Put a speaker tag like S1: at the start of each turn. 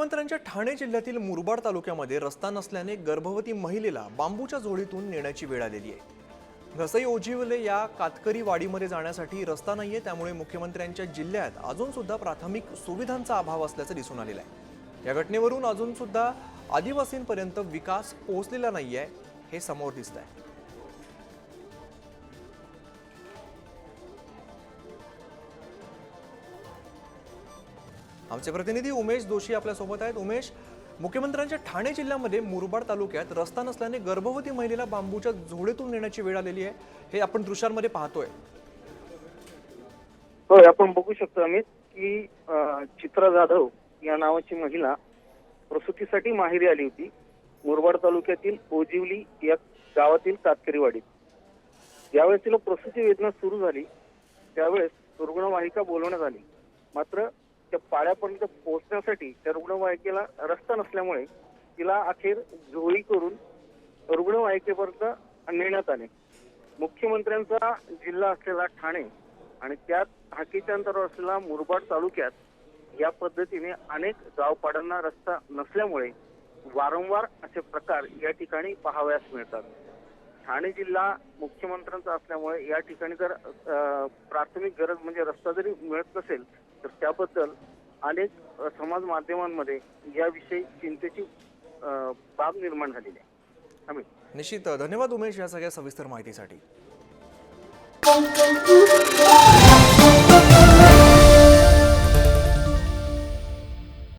S1: मुख्यमंत्र्यांच्या ठाणे जिल्ह्यातील मुरबाड तालुक्यामध्ये रस्ता नसल्याने गर्भवती महिलेला बांबूच्या जोडीतून नेण्याची वेळ आलेली आहे. घसई ओजिवले या कातकरी वाडीमध्ये जाण्यासाठी रस्ता नाहीये त्यामुळे मुख्यमंत्र्यांच्या जिल्ह्यात अजून सुद्धा प्राथमिक सुविधांचा अभाव असल्याचं दिसून आलेलं आहे. या घटनेवरून अजून सुद्धा आदिवासींपर्यंत विकास पोहोचलेला नाहीये हे समोर दिसत आहे आमचे प्रतिनिधी उमेश जोशी आपल्यासोबत आहेत. उमेश मुख्यमंत्र्यांच्या ठाणे जिल्ह्यामध्ये मुरबाड तालुक्यात रस्ता नसल्याने गर्भवती महिलेला बांबूच्या झोळीतून नेण्याची वेळ आलेली आहे. हे आपण दृश्यांमध्ये पाहतोय.
S2: होय आपण बघू शकतो अमित की चित्रा जाधव या नावाची महिला प्रसूतीसाठी माहेरी आली होती. मुरबाड तालुक्यातील ओजिवली या गावातील तातकरीवाडीत. ज्यावेळेस तिला प्रसूती वेदना सुरू झाली त्यावेळेस रुग्णवाहिका बोलवण्यात आली. मात्र त्या पाड्यापर्यंत पोहोचण्यासाठी त्या रुग्णवाहिकेला रस्ता नसल्यामुळे तिला अखेर झोळी करून रुग्णवाहिकेपर्यंत नेण्यात आले. मुख्यमंत्र्यांचा जिल्हा असलेला ठाणे आणि त्यात हाकीच्या अंतरावर असलेला मुरबाड तालुक्यात या पद्धतीने अनेक गावपाड्यांना रस्ता नसल्यामुळे वारंवार असे प्रकार या ठिकाणी पाहावयास मिळतात. ठाणे जिल्हा मुख्यमंत्र्यांचा असल्यामुळे या ठिकाणी जर प्राथमिक गरज म्हणजे रस्ता जरी मिळत नसेल तर त्याबद्दल अनेक समाज माध्यमांमध्ये याविषयी चिंतेची बाब निर्माण झालेली आहे.
S1: निश्चित. धन्यवाद उमेश या सगळ्या सविस्तर माहितीसाठी.